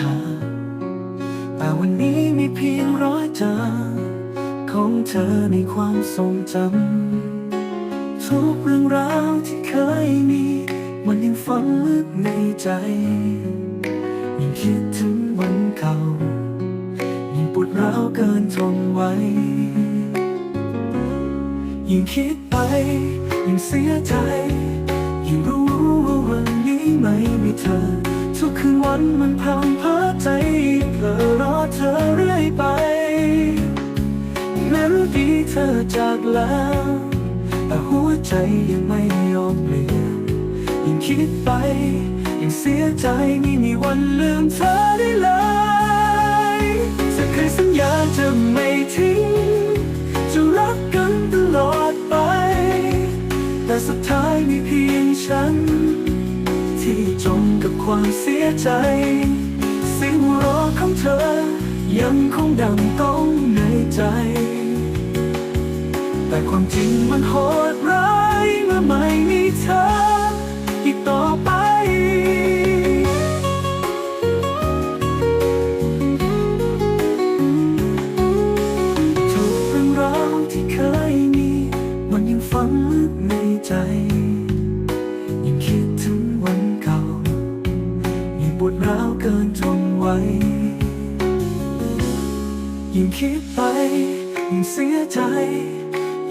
หา แต่วันนี้มีเพียงรอยจางของเธอในความทรงจำทุกเรื่องราวที่เคยมี มันยังฝังลึกในใจยิ่งคิดถึงวันเก่ายิ่งปวดร้าวเกินทนไว้ ยิ่งคิดไปยิ่งเสียใจยิ่งรู้ นวันมันพังเพอใจเพื่อรอเธอเรื่อยไปแม้รู้ดีเธอจากแล้ว แต่หัวใจยังไม่ยอมเปลี่ยนยิ่งคิดไปยิ่งเสียใจไม่มีวันลืมเธอได้เลยจะเคยสัญญาจะไม่ทิ้ง จะรักกันตลอดไป แต่สุดท้ายมีเพียงฉัน จมกับความเสียใจเสียงหัวเราะของเธอ ยังคงดังก้องในใจ แต่ความจริงมันโหดร้ายเมื่อไม่มีเธอ อีกต่อไปทุกเรื่องราวที่เคยมี มันยังฝังลึกในใจ เกินทนไว้ยิ่งคิดไป ยิ่งเสียใจ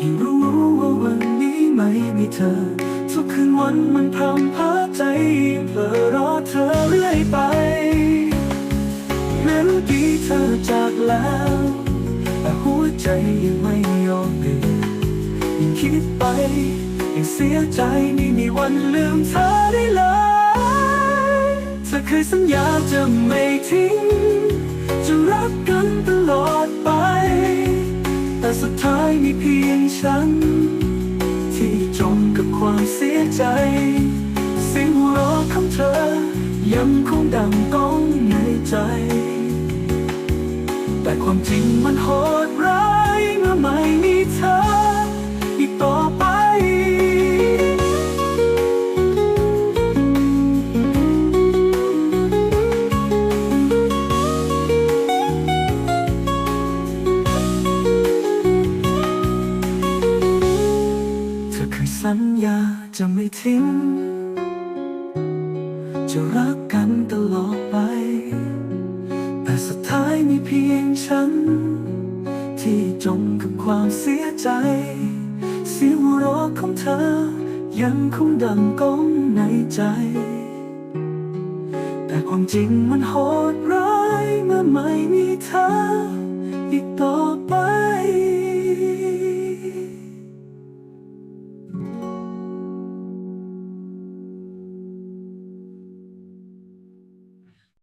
ยิ่งรู้ว่าวันนี้ไม่มีเธอ ทุกคืนวันมันพรำพาใจยิ่งเผลอรอเธอเรื่อยไปแม้รู้ดีเธอจากแล้ว แต่หัวใจยังไม่ยอมเปลี่ยนยิ่งคิดไปยิ่งเสียใจไม่มีวันลืมเธอได้เลย เธอเคยสัญญาจะไม่ทิ้ง จะรักกันตลอดไป แต่สุดท้ายมีเพียงฉัน ที่จมกับความเสียใจเสียงหัวเราะของเธอ ยังคงดังก้องในใจ แต่ความจริงมันโหด สัญญาจะไม่ทิ้ง จะรักกันตลอดไป แต่สุดท้ายมีเพียงฉัน ที่จมกับความเสียใจ เสียงหัวเราะของเธอ ยังคงดังก้องในใจ แต่ความจริงมันโหดร้ายเมื่อไม่มีเธออีกต่อ